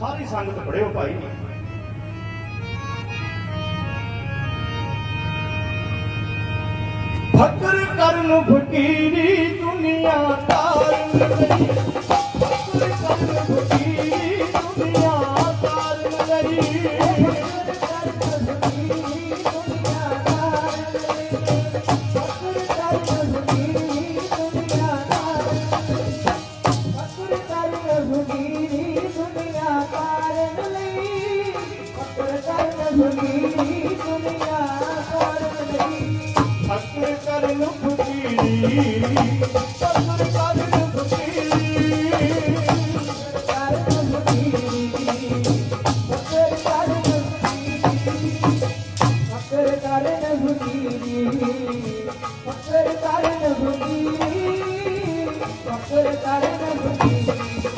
ਸਾਰੀ ਸੰਗਤ ਪੜਿਓ ਭਾਈ ਫਕਰ ਕਰਨ ਫਕੀਰੀ ਦੁਨੀਆ ਤਾਰਨ। ਲਈ सुनीरी दुनिया कारण नहीं अप्रकरण सुनीरी दुनिया कारण नहीं अप्रकरण सुनीरी Thank you.